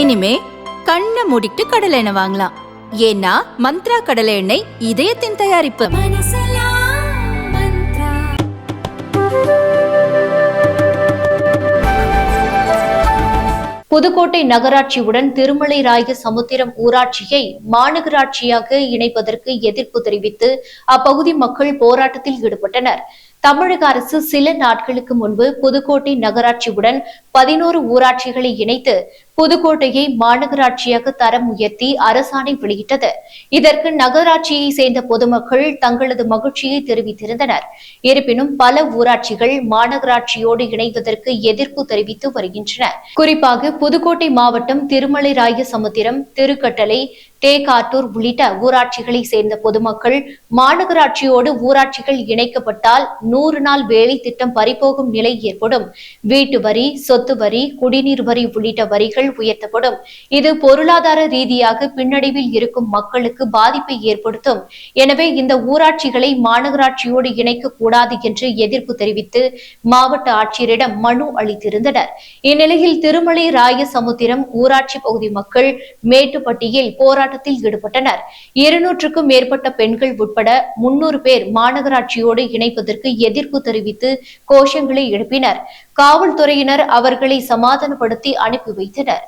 இனிமே கண்ணை மூடிட்டு கடலை எண்ணெய் வாங்கலாம். ஏன்னா மந்த்ரா கடலை எண்ணெய் இதயத்தின் தயாரிப்பு. புதுக்கோட்டை நகராட்சியுடன் திருமலை ராய சமுத்திரம் ஊராட்சியை மாநகராட்சியாக இணைப்பதற்கு எதிர்ப்பு தெரிவித்து அப்பகுதி மக்கள் போராட்டத்தில் ஈடுபட்டனர். தமிழக அரசு சில நாட்களுக்கு முன்பு புதுக்கோட்டை நகராட்சியுடன் பதினோரு ஊராட்சிகளை இணைத்து புதுக்கோட்டையை மாநகராட்சியாக தரம் உயர்த்தி அரசாணை வெளியிட்டது. இதற்கு நகராட்சியை சேர்ந்த பொதுமக்கள் தங்களது மகிழ்ச்சியை தெரிவித்திருந்தனர். இருப்பினும் பல ஊராட்சிகள் மாநகராட்சியோடு இணைவதற்கு எதிர்ப்பு தெரிவித்து வருகின்றன குறிப்பாக புதுக்கோட்டை மாவட்டம் திருமலை ராயசமுத்திரம் திருக்கட்டளை தேகாட்டூர் உள்ளிட்ட ஊராட்சிகளை சேர்ந்த பொதுமக்கள் மாநகராட்சியோடு ஊராட்சிகள் இணைக்கப்பட்டால் நூறு நாள் வேலை திட்டம் பறிபோகும் நிலை ஏற்படும். வீட்டு வரி சொத்து வரி குடிநீர் வரி உள்ளிட்ட வரிகள் வரிகள் உயர்த்தப்படும். இது பொருளாதார ரீதியாக பின்னடைவில் இருக்கும் மக்களுக்கு பாதிப்பை ஏற்படுத்தும். எனவே இந்த ஊராட்சிகளை மாநகராட்சியோடு இணைக்க கூடாது என்று எதிர்ப்பு தெரிவித்து மாவட்ட ஆட்சியரிடம் மனு அளித்திருந்தனர். இந்நிலையில் திருமலை ராயசமுத்திரம் ஊராட்சி பகுதி மக்கள் மேட்டுப்பட்டியில் போராட்டத்தில் ஈடுபட்டனர். இருநூற்றுக்கும் மேற்பட்ட பெண்கள் உட்பட முன்னூறு பேர் மாநகராட்சியோடு இணைப்பதற்கு எதிர்ப்பு தெரிவித்து கோஷங்களை எழுப்பினர். காவல்துறையினர் அவர்களை சமாதானப்படுத்தி அனுப்பி வைத்தனர்.